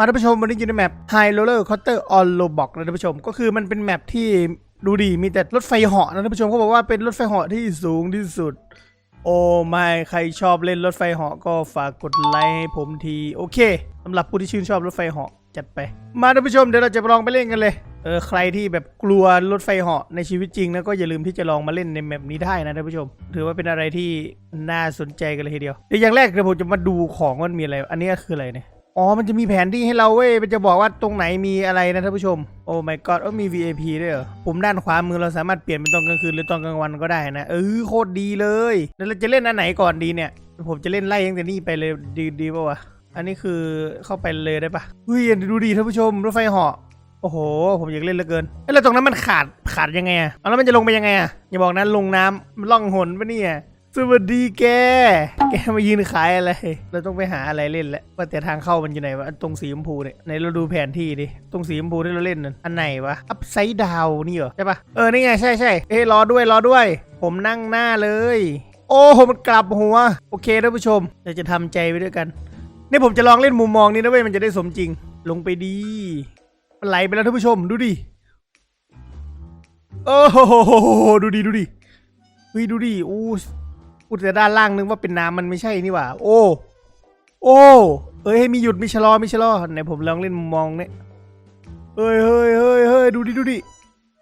มาท่านผู้ชมวันนี้อยู่ในแมป High Roller Coaster on Roblox นะท่านผู้ชม ก็คือมันเป็นแมปที่ดูดีมีแต่รถไฟเหาะนะท่านผู้ชมเขาบอกว่าเป็นรถไฟเหาะที่สูงที่สุด โอ้ไม่ใครชอบเล่นรถไฟเหาะก็ฝากกดไลค์ให้ผมที โอเคสำหรับผู้ที่ชื่นชอบรถไฟเหาะจัดไป มาท่านผู้ชมเดี๋ยวเราจะลองไปเล่นกันเลยเออใครที่แบบกลัวรถไฟเหาะในชีวิตจริงนะก็อย่าลืมที่จะลองมาเล่นในแมปนี้ได้นะท่านผู้ชม ถือว่าเป็นอะไรที่น่าสนใจกันเลยทีเดียวเดี๋ยวอย่างแรกเดี๋ยวผมจะมาดูของว่ามันมีอะไร อันนี้คืออะไรเนี่ย อ๋อ มันจะมีแผนที่ให้เราเว้ย มันจะบอกว่าตรงไหนมีอะไรนะท่านผู้ชม โอ้ my god เออมี VIP ด้วยเหรอผมด้านขวามือเราสามารถเปลี่ยนเป็นตอนกลางคืนหรือตอนกลางวันก็ได้นะ เออ โคตรดีเลย แล้วเราจะเล่นอันไหนก่อนดีเนี่ย ผมจะเล่นไล่ตั้งแต่นี่ไปเลยดีดีป่าวะ อันนี้คือเข้าไปเลยได้ปะเฮ้ยดูดีท่านผู้ชม รถไฟเหาะ โอ้โห ผมอยากเล่นเหลือเกินเอ้ยแล้วตรงนั้นมันขาดขาดยังไงอะเอาแล้วมันจะลงไปยังไงอะอย่าบอกนะลงน้ำมันล่องหนปะเนี่ย สวัสดีแก แกมายืนขายอะไร เราต้องไปหาอะไรเล่นแล้วว่าแต่ทางเข้ามันอยู่ไหนวะ ตรงสีชมพูเนี่ยไหนเราดูแผนที่ดิ ตรงสีชมพูที่เราเล่นนั่น อันไหนวะ อัพไซด์ดาวนี่เหรอ ใช่ปะเออ นี่ไง ใช่ใช่เอ้ยรอด้วย รอด้วย ผมนั่งหน้าเลย โอ้โหมันกลับหัว โอเคท่านผู้ชม เราจะทำใจไปด้วยกัน นี่ผมจะลองเล่นมุมมองนี้นะเว้ย มันจะได้สมจริง ลงไปดี มันไหลไปแล้วท่านผู้ชม ดูดิ โอ้โห ดูดิ ดูดิเฮ้ยดูดิ อู้ พูดแต่ด้านล่างนึกว่าเป็นน้ำมันไม่ใช่นี่หว่า โอ้ โอ้ เอ้ยให้มีหยุดมีชะลอมีชะลอไหนผมลองเล่นมุมมองเนี่ยเฮ้ยเฮ้ยเฮ้ยเฮ้ยดูดิดูดิ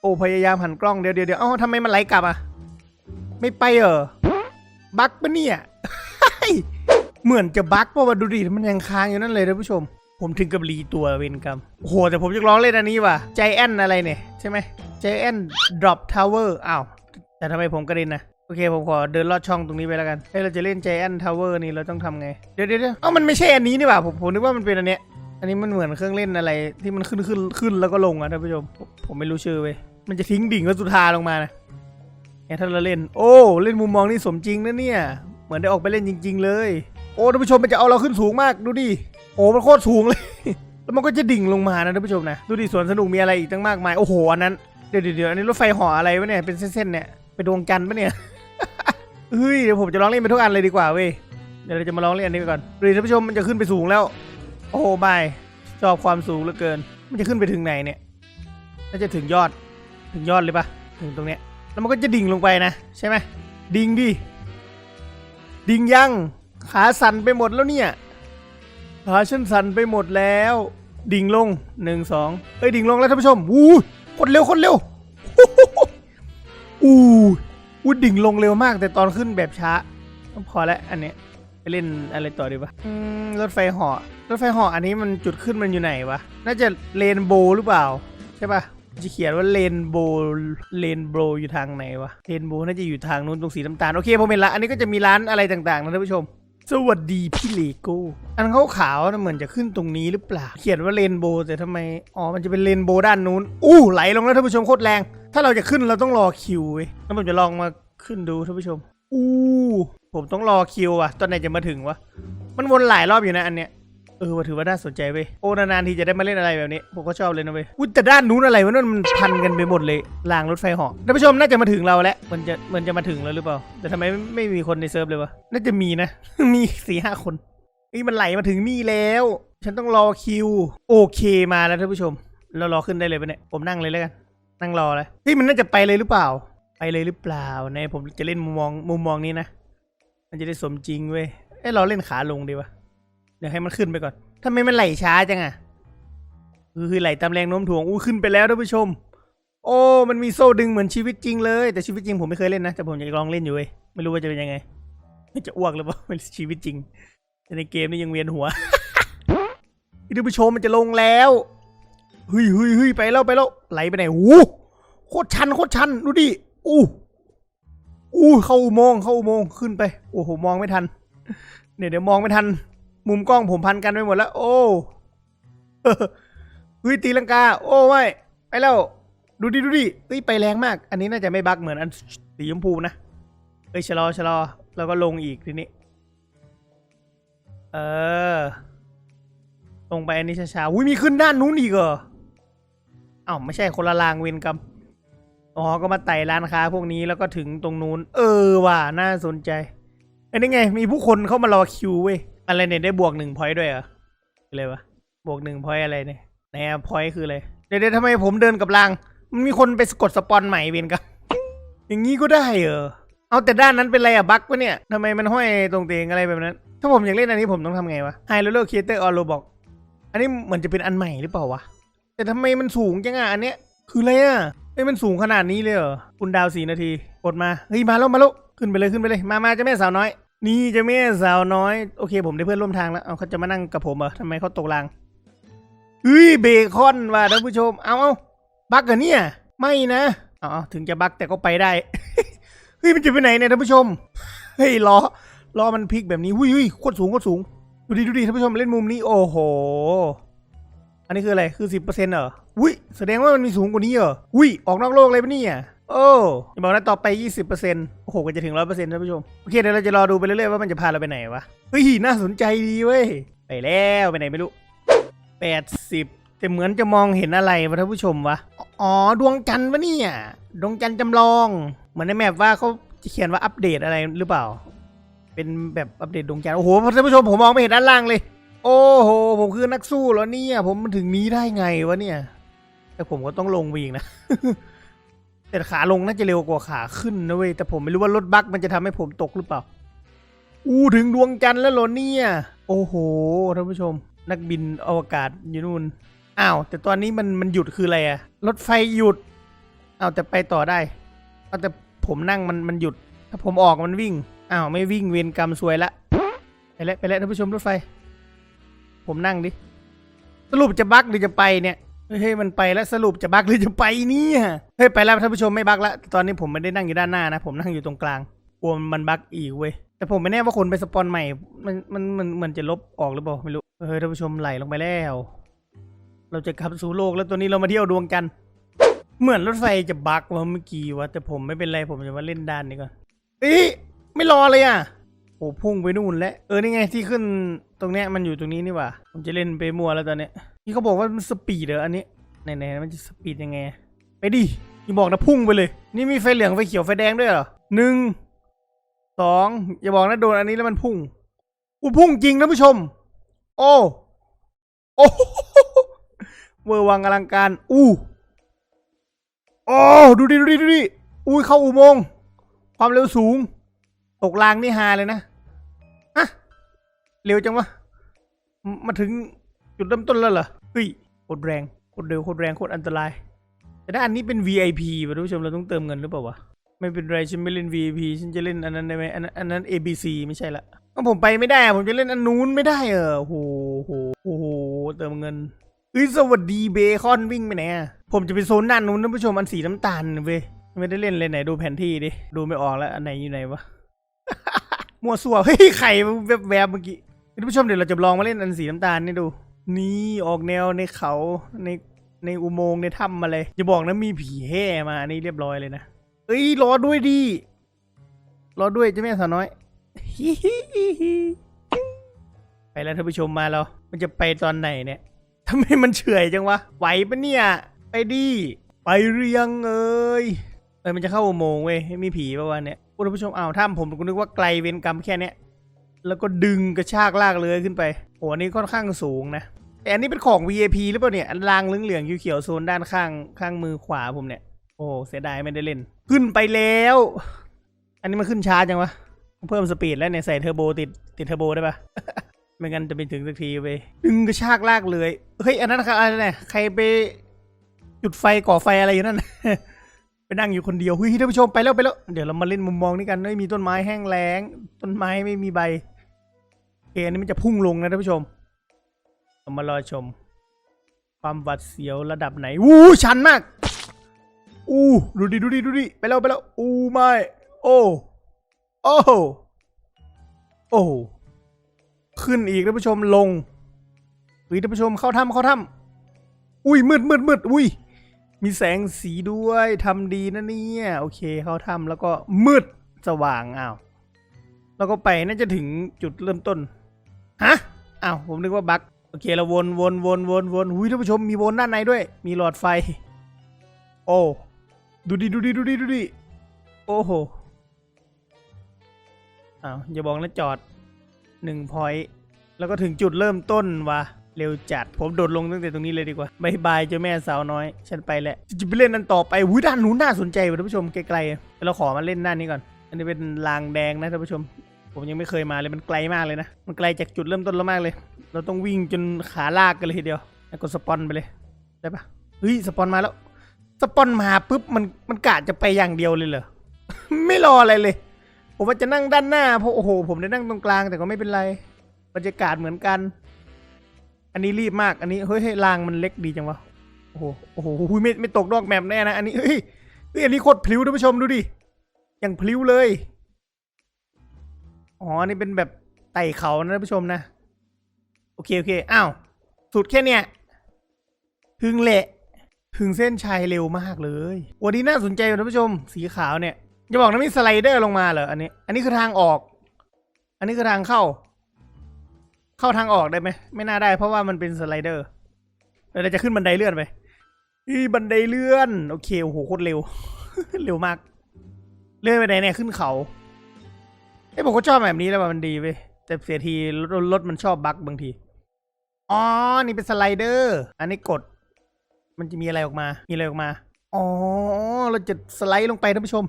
โอ้พยายามหันกล้องเดี๋ยวเดี๋ยวเดียวอ้าทำไมมันไหลกลับอะ ไม่ไปเหรอบั๊กปะเนี่ยเหมือนจะบั๊กเพราะว่าดูดิมันยังค้างอยู่นั่นเลยท่านผู้ชม ผมถึงกับรีตัวเวนกรรมโอ้โหแต่ผมจะลองเล่นอันนี้ว่ะใจแอนอะไรเนี่ย ใช่ไหมใจแอนดรอปทาวเวอร์อ้าวแต่ทำไมผมกระเด็นนะ โอเค ผมขอเดินลอดช่องตรงนี้ไปแล้วกันเฮ้ยเราจะเล่นใจนทาวเวอร์นี่เราต้องทำไง เดี๋ยวเดี๋ยวเดี๋ยวอ้ามันไม่ใช่อันนี้นี่หว่าผมผมนึกว่ามันเป็นอันเนี้ย อันนี้มันเหมือนเครื่องเล่นอะไรที่มันขึ้นขึ้นขึ้นแล้วก็ลงอะท่านผู้ชม ผมไม่รู้ชื่อเว้ย มันจะทิ้งดิ่งแล้วสุธาลงมานะเนี่ยถ้าเราเล่น โอ้เล่นมุมมองนี่สมจริงนะเนี่ย เหมือนได้ออกไปเล่นจริง ๆ เลย โอ้ท่านผู้ชมมันจะเอาเราขึ้นสูงมากดูดิ โอ้มันโคตรสูงเลย แล้วมันก็จะดิ่งลงมานะท่านผู้ชมนะ ดูดิสวนสนุกมีอะไรอีกตั้งมากมาย โอ้โหอันนั้น เดี๋ยวเดี๋ยวอันนี้รถไฟห่ออะไรวะเนี่ย เป็นเส้นๆเนี่ย ไปดวงจันทร์ปะเนี่ย เฮ้ยเดี๋ยวผมจะลองเล่นไปทุกอันเลยดีกว่าเว้ยเดี๋ยวเราจะมาลองเล่นอันนี้ไปก่อนดูดิท่านผู้ชมมันจะขึ้นไปสูงแล้ว โอ้ไม่ชอบความสูงเหลือเกิน มันจะขึ้นไปถึงไหนเนี่ยน่าจะถึงยอดถึงยอดเลยปะถึงตรงเนี้ยแล้วมันก็จะดิ่งลงไปนะใช่ไหมดิ่งดิดิ่งยังขาสั่นไปหมดแล้วเนี่ยขาฉันสั่นไปหมดแล้ว ดิ่งลงหนึ่งสองเอ้ยดิ่งลงแล้วท่านผู้ชมอู้คนเร็วคนเร็วอู้ อู้ดิ่งลงเร็วมาก แต่ตอนขึ้นแบบช้า พอแล้วอันเนี้ยไปเล่นอะไรต่อดีวะอืมรถไฟเหาะรถไฟเหาะอันนี้มันจุดขึ้นมันอยู่ไหนวะ น่าจะเลนโบว์หรือเปล่า ใช่ปะจะเขียนว่าเลนโบเลนโบอยู่ทางไหนวะเลนโบน่าจะอยู่ทางนู้นตรงสีน้ำตาลโอเคผมเห็นละ อันนี้ก็จะมีร้านอะไรต่างๆนะท่านผู้ชม สวัสดีพี่เลโก้อันเขาขาวๆนะเหมือนจะขึ้นตรงนี้หรือเปล่า เขียนว่าเรนโบว์แต่ทำไมอ๋อมันจะเป็นเรนโบว์ด้านนู้นอู้ไหลลงแล้วท่านผู้ชมโคตรแรง ถ้าเราจะขึ้นเราต้องรอคิวเว้ยแล้วผมจะลองมาขึ้นดูท่านผู้ชม อู้ ผมต้องรอคิวอะตอนไหนจะมาถึงวะ มันวนหลายรอบอยู่นะอันเนี้ย เออถือว่าน่าสนใจเว้ย โอ้นานๆทีจะได้มาเล่นอะไรแบบนี้ ผมก็ชอบเลยนะเว้ย อุ้ยแต่ด้านนู้นอะไรวะนั่นมันพันกันไปหมดเลย รางรถไฟเหาะท่านผู้ชมน่าจะมาถึงเราแล้ว มันจะมันจะมาถึงแล้วหรือเปล่า แต่ทำไมไม่ไม่มีคนในเซิร์ฟเลยวะ น่าจะมีนะ มีสี่ห้าคนนี่มันไหลมาถึงนี่แล้ว ฉันต้องรอคิว โอเคมาแล้วท่านผู้ชม เรารอขึ้นได้เลยปะเนี่ย ผมนั่งเลยแล้วกัน นั่งรอเลยเฮ้ยมันน่าจะไปเลยหรือเปล่า ไปเลยหรือเปล่าในผมจะเล่นมุมมองมุมมองนี้นะ มันจะได้สมจริงเว้ยเอ้เราเล่นขาลงดีวะเดี๋ยวให้มันขึ้นไปก่อนทำไมมันไหลช้าจังอะคือไหลตามแรงโน้มถ่วงอู้ขึ้นไปแล้วท่านผู้ชม โอ้ มันมีโซ่ดึงเหมือนชีวิตจริงเลย แต่ชีวิตจริงผมไม่เคยเล่นนะแต่ผมอยากลองเล่นอยู่เว้ยไม่รู้ว่าจะเป็นยังไงจะอ้วกหรือเปล่าเป็นชีวิตจริงแต่ในเกมนี่ยังเวียนหัวท่านผู้ชมมันจะลงแล้ว เฮ้ยเฮ้ยเฮ้ยไปแล้วไปแล้วไหลไปไหนโอ้โหโคตรชันโคตรชันดูดิอู้อู้เข้าอุโมงค์เข้าอุโมงค์ขึ้นไปโอ้โหมองไม่ทันเดี๋ยวเดี๋ยวมองไม่ทัน มุมกล้องผมพันกันไปหมดแล้ว โอ้เฮ้ยตีลังกา โอ้ไม่ไปแล้ว ดูดิดูดิเฮ้ยไปแรงมาก อันนี้น่าจะไม่บักเหมือนอันสีชมพูนะเฮ้ยชะลอชะลอแล้วก็ลงอีกทีนี้ เออลงไปอันนี้ช้าๆอุ้ยมีขึ้นด้านนู้นอีกเหรอ อ้าวไม่ใช่คนละรางเวรกรรมอ๋อก็มาไต่ร้านค้าพวกนี้แล้วก็ถึงตรงนู้น เออว่ะน่าสนใจอันนี้ไง มีผู้คนเข้ามารอคิวเว้ยอะไรเนี่ยได้บวกหนึ่งพอยต์ด้วยเหรออะไรวะบวกหนึ่งพอยอะไรเนี่ยไหนอะพอยคืออะไรเดี๋ยวเดี๋ยวทำไมผมเดินกับราง มันมีคนไปกดสปอนใหม่เวนกันอย่างนี้ก็ได้เหรอเอาแต่ด้านนั้นเป็นไรอะบั๊กปะเนี่ยทำไมมันห้อยตรงเตียงอะไรแบบนั้น ถ้าผมอยากเล่นอันนี้ผมต้องทำไงวะ High Roller Creator on Roblox อันนี้เหมือนจะเป็นอันใหม่หรือเปล่าวะ แต่ทำไมมันสูงจังอะอันเนี้ยคืออะไรอะเอ้ยมันสูงขนาดนี้เลยเหรอคุณดาวสี่นาทีกดมาเฮ้ยมาแล้วมาแล้วขึ้นไปเลยขึ้นไปเลยมามาจะแม่สาวน้อย นี่จะแม่สาวน้อยโอเค ผมได้เพื่อนร่วมทางแล้วเอาเขาจะมานั่งกับผมเหรอทำไมเขาตกรางเฮ้ยเบคอนว่ะท่านผู้ชมเอาเอาบักเหรอเนี่ยไม่นะเอาเอาถึงจะบักแต่ก็ไปได้เฮ้ยมันจะไปไหนเนี่ยท่านผู้ชมเฮ้ยล้อล้อมันพลิกแบบนี้หุ้ยหุ้ยโคตรสูงโคตรสูงดูดิดูดิท่านผู้ชมเล่นมุมนี้โอ้โห อันนี้คืออะไร คือสิบเปอร์เซ็นต์เหรอ อุ้ย แสดงว่ามันมีสูงกว่านี้เหรอ อุ้ย ออกนอกโลกเลยปะเนี่ยโอ้อย่าบอกนะต่อไปยี่สิบเปอร์เซ็นต์โอ้โหก็จะถึงร้อยเปอร์เซ็นต์ท่านผู้ชม โอเค เดี๋ยวเราจะรอดูไปเรื่อยๆว่ามันจะพาเราไปไหนวะ เฮ้ย น่าสนใจดีเว้ย ไปแล้วไปไหนไม่รู้แปดสิบแต่เหมือนจะมองเห็นอะไรวะท่านผู้ชมวะ อ๋อ ดวงจันทร์ปะเนี่ย ดวงจันทร์จำลอง เหมือนในแมปว่าเขาจะเขียนว่าอัปเดตอะไรหรือเปล่า เป็นแบบอัปเดตดวงจันทร์ โอ้โหท่านผู้ชมผมมองไม่เห็นด้านล่างเลย โอ้โห ผมคือนักสู้แล้วเนี่ย ผมมันถึงนี้ได้ไงวะเนี่ย แต่ผมก็ต้องลงไปอีกนะ แต่ขาลงน่าจะเร็วกว่าขาขึ้นนะเว้ย แต่ผมไม่รู้ว่ารถบัสมันจะทำให้ผมตกหรือเปล่า อู้ถึงดวงจันทร์แล้วเหรอเนี่ย โอ้โห ท่านผู้ชม นักบินอวกาศอยู่นู่น อ้าว แต่ตอนนี้มันมันหยุดคืออะไรอะรถไฟหยุดอ้าวแต่ไปต่อได้ เอาแต่ผมนั่งมันมันหยุด ถ้าผมออกมันวิ่ง อ้าวไม่วิ่งเวรกรรมซวยละ ไปแล้วไปแล้วท่านผู้ชมรถไฟ ผมนั่งดิ สรุปจะบักหรือจะไปเนี่ย เฮ้ยมันไปแล้วสรุปจะบักหรือจะไปเนี่ยเฮ้ยไปแล้วท่านผู้ชมไม่บักแล้วตอนนี้ผมไม่ได้นั่งอยู่ด้านหน้านะ ผมนั่งอยู่ตรงกลางกลัวมันบักอีกเว้ยแต่ผมไม่แน่ว่าคนไปสปอนใหม่ มันมันมันมันจะลบออกหรือเปล่าไม่รู้เฮ้ยท่านผู้ชมไหลลงไปแล้ว เราจะกลับสู่โลกแล้วตัวนี้เรามาเที่ยวดวงจันทร์เหมือนรถไฟจะบักว่าเมื่อกี้วะแต่ผมไม่เป็นไรผมจะมาเล่นด้านนี้ก่อนเอ้ยไม่รอเลยอะ โอ้พุ่งไปนู่นแล้วเออนี่ไงที่ขึ้นตรงเนี้ยมันอยู่ตรงนี้นี่หว่าผมจะเล่นไปมัวแล้วตอนเนี้ยนี่เขาบอกว่ามันสปีดเหรออันนี้ไหนๆมันจะสปีดยังไง ไปดิอย่าบอกนะพุ่งไปเลย นี่มีไฟเหลืองไฟเขียวไฟแดงด้วยเหรอหนึ่งสองอย่าบอกนะโดนอันนี้แล้วมันพุ่งอู้พุ่งจริงนะผู้ชม โอ้โอ้เวอร์วังอลังการ อู้โอ้ดูดิดูดิดูดิอุ้ยเข้าอุโมงค์ความเร็วสูง ตกรางนี่ฮาเลยนะฮะ เร็วจังวะ มาถึงจุดเริ่มต้นแล้วเหรอ เฮ้ยโคตรแรงโคตรเร็วโคตรแรงโคตรอันตราย แต่ถ้าอันนี้เป็น VIP ป่ะท่านผู้ชมเราต้องเติมเงินหรือเปล่าวะ ไม่เป็นไรฉันไม่เล่น VIP ฉันจะเล่นอันนั้นได้ไหมอันนั้นอันนั้น ABC ไม่ใช่ละก็ผมไปไม่ได้อะผมจะเล่นอันนู้นไม่ได้เออโหโหโหเติมเงินเฮ้ยสวัสดีเบคอนวิ่งไปไหนอะผมจะไปโซนด้านนู้นท่านผู้ชมอันสีน้ำตาลเว้ยไม่ได้เล่นเลยไหนดูแผนที่ดิดูไม่ออกแล้วอันไหนอยู่ไหนวะมั่วซั่วเฮ้ยไข่แวบๆเมื่อกี้ ท่านผู้ชมเดี๋ยวเราจะลองมาเล่นอันสีน้ำตาลนี่ดู นี่ออกแนวในเขาในในอุโมงค์ในถ้ำมาเลยอย่าบอกนะมีผีแห่มานนี้เรียบร้อยเลยนะเอ้ยรอด้วยดิรอด้วยเจ้าแม่สาวน้อยไปแล้วท่านผู้ชมมาแล้วมันจะไปตอนไหนเนี่ยทำไมมันเฉอยจังวะไหวปะเนี่ย ไปดิไปเรียงเอ้ยเอ้ยมันจะเข้าอุโมงค์เว้ยให้มีผีปะวะเนี่ยคุณผู้ชมอ้าวถ้ำผมก็นึกว่าไกลเวรกรรมแค่เนี้ย แล้วก็ดึงกระชากลากเลยขึ้นไปโหอันนี้ค่อนข้างสูงนะแต่อันนี้เป็นของ VIP หรือเปล่าเนี่ยอันรางเหลืองๆเขียวๆโซนด้านข้างข้างมือขวาผมเนี่ย โอ้เสียดายไม่ได้เล่น ขึ้นไปแล้ว อันนี้มันขึ้นช้าจังวะเพิ่มสปีดแล้วเนี่ยใส่เทอร์โบติดติดเทอร์โบได้ปะไม่งั้นจะไปถึงสักทีไปดึงกระชากลากเลยเฮ้ยอันนั้นใครอะไรเนี่ยใครไปจุดไฟก่อไฟอะไรอยู่นั่นไปนั่งอยู่คนเดียวเฮ้ยท่านผู้ชมไปแล้วไปแล้ว เดี๋ยวเรามาเล่นมุมมองนี้กันเฮ้ยมีต้นไม้แห้งแล้ง ต้นไม้ไม่มีใบ อเคอันนี้มันจะพุ่งลงนะท่านผู้ชมเรามารอชม ความหวัดเสียวระดับไหนอู้ชันมาก อู้ดูดิดูดิดูดิไปแล้วไปแล้วอู้ไม่โอ้โอ้โอ้ขึ้นอีกท่านผู้ชมลงอุ้ยท่านผู้ชมเข้าถ้ำเข้าถ้ำอุ้ยมืดมืดมืดอุ้ยมีแสงสีด้วยทำดีนะเนี่ยโอเคเข้าถ้ำแล้วก็มืดสว่างอ้าวแล้วก็ไปน่าจะถึงจุดเริ่มต้น ฮะอ้าวผมนึกว่าบั๊กโอเคเราวนวนวนวนวนอุ้ยท่านผู้ชมมีวนด้านในด้วย มีหลอดไฟ โอ้ดูดิดูดิดูดิดูดิโอ้โหอ้าวอย่าบอกนะจอดหนึ่งพอยต์แล้วก็ถึงจุดเริ่มต้นวะเร็วจัดผมโดดลงตั้งแต่ตรงนี้เลยดีกว่าบายบายเจ้าแม่สาวน้อย ฉันไปแล้วจะไปเล่นนั้นต่อไปอุ้ยด้านนู้นน่าสนใจว่ะท่านผู้ชมไกลๆเดี๋ยวเราขอมาเล่นด้านนี้ก่อน อันนี้เป็นรางแดงนะท่านผู้ชม ผมยังไม่เคยมาเลยมันไกลมากเลยนะ มันไกลจากจุดเริ่มต้นเรามากเลย เราต้องวิ่งจนขาลากกันเลยทีเดียวแล้วกดสปอนไปเลย ได้ปะเฮ้ยสปอนมาแล้ว สปอนมาปุ๊บมันมันกะจะไปอย่างเดียวเลยเหรอ ไม่รออะไรเลย ผมว่าจะนั่งด้านหน้าเพราะโอ้โห ผมได้นั่งตรงกลางแต่ก็ไม่เป็นไร บรรยากาศเหมือนกัน อันนี้รีบมาก อันนี้เฮ้ยรางมันเล็กดีจังวะ โอ้โห โอ้โหหุ้ยไม่ไม่ตกดอกแมปแน่นะ อันนี้เฮ้ยเฮ้ยอันนี้โคตรพลิ้วท่านผู้ชมดูดิ อย่างพลิ้วเลย อ๋อ นี่เป็นแบบไต่เขานะท่านผู้ชมนะ โอเค โอเค อ้าว สุดแค่เนี้ยถึงแหละถึงเส้นชัยเร็วมากเลย วันนี้น่าสนใจท่านผู้ชม สีขาวเนี่ยจะบอกนะมีสไลเดอร์ลงมาเหรอ อันนี้ อันนี้คือทางออก อันนี้คือทางเข้า เข้าทางออกได้ไหม ไม่น่าได้ เพราะว่ามันเป็นสไลเดอร์เราจะขึ้นบันไดเลื่อนไปอีบันไดเลื่อน โอเค โอ้โห โคตรเร็ว เร็วมาก เลื่อนไปไหนเนี่ย ขึ้นเขา ไอ้ยผมก็ชอบแบบนี้แล้วว่ามันดีเว้ยแต่เสียทีรถรถมันชอบบั๊กบางที อ๋อ นี่เป็นสไลเดอร์ อันนี้กด มันจะมีอะไรออกมา มีอะไรออกมา อ๋อ เราจะสไลด์ลงไปท่านผู้ชม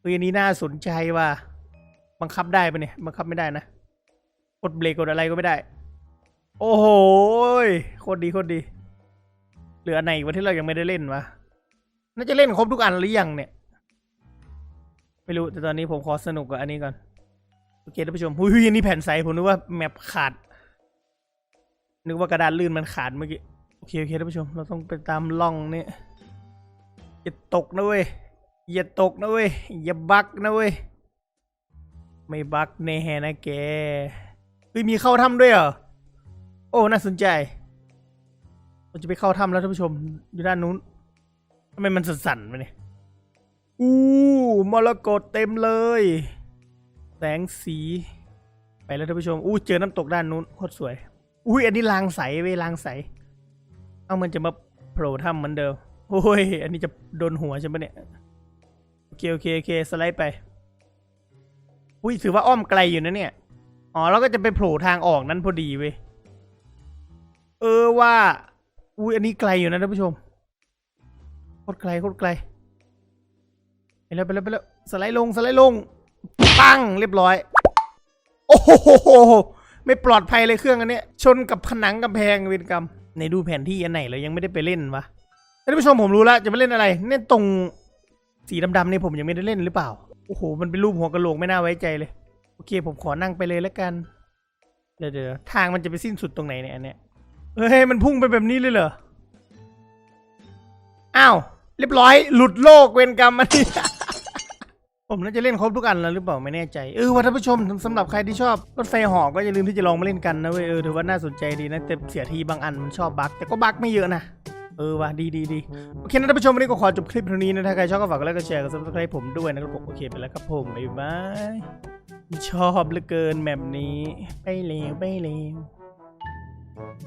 เฮ้ยอันนี้น่าสนใจว่ะ บังคับได้ปะเนี่ย บังคับไม่ได้นะ กดเบรกกดอะไรก็ไม่ได้ โอ้โห โคตรดีโคตรดี เหลืออันไหนอีกวะที่เรายังไม่ได้เล่นวะ น่าจะเล่นครบทุกอันหรือยังเนี่ย ไม่รู้แต่ตอนนี้ผมขอสนุกกับอันนี้ก่อน โอเคท่านผู้ชมหุยนนี้แผ่นใสผมนึกว่าแมปขาด นึกว่ากระดานลื่นมันขาดเมื่อกี้ โอเคโอเคท่านผู้ชม เราต้องไปตามล่องนี่อย่าตกนะเว้ย อย่าตกนะเว้ย อย่าบักนะเว้ย ไม่บักแน่นะแกเฮ้ยมีเข้าถ้ำด้วยเหรอ โอ้ น่าสนใจเราจะไปเข้าถ้ำแล้วท่านผู้ชม อยู่ด้านนู้นทำไมมันสั่นๆไปเนี่ย อู้มรกตเต็มเลย แสงสี ไปแล้วท่านผู้ชม อู้เจอน้ำตกด้านนู้นโคตรสวย อุ้ยอันนี้ลางใสเว้ยลางใส เอามันจะมาโผล่ถ้ำเหมือนเดิม โอ้ย อันนี้จะโดนหัวใช่ไหมเนี่ย โอเคโอเคโอเคสไลด์ไป อุ้ยถือว่าอ้อมไกลอยู่นะเนี่ย อ๋อแล้วก็จะไปโผล่ทางออกนั้นพอดีเว้ย เออว่า อุ้ยอันนี้ไกลอยู่นะท่านผู้ชม โคตรไกลโคตรไกล ไปแล้วไปแล้วไปแล้วสไลด์ลงสไลด์ลง ปังเรียบร้อย โอ้โหไม่ปลอดภัยเลยเครื่องอันนี้ชนกับผนังกำแพงเวรกรรมในดูแผนที่อันไหนเรายังไม่ได้ไปเล่นวะท่านผู้ชมผมรู้แล้วจะไปเล่นอะไรเนี่ยตรงสีดำๆนี่ผมยังไม่ได้เล่นหรือเปล่าโอ้โหมันเป็นรูปหัวกะโหลกไม่น่าไว้ใจเลย โอเค ผมขอนั่งไปเลยแล้วกันเดี๋ยวเดี๋ยวทางมันจะไปสิ้นสุดตรงไหนเนี่ยอันเนี้ยเฮ้ยมันพุ่งไปแบบนี้เลยเหรออ้าวเรียบร้อย หลุดโลกเวรกรรมอันนี้ ผมน่าจะเล่นครบทุกอันแล้วหรือเปล่าไม่แน่ใจเออว่าท่านผู้ชมสำหรับใครที่ชอบรถไฟหอก็อย่าลืมที่จะลองมาเล่นกันนะเว้ยเออถือว่าน่าสนใจดีนะแต่เสียทีบางอันมันชอบบั๊กแต่ก็บั๊กไม่เยอะนะเออว่ะดีดีดีโอเคนะท่านผู้ชมวันนี้ก็ขอจบคลิปเท่านี้นะถ้าใครชอบก็ฝากกดไลค์กดแชร์กดซับสไครต์ผมด้วยนะครับผมโอเคไปแล้วครับผมบ๊ายบายชอบเหลือเกินแบบนี้ไปเลวไปเลว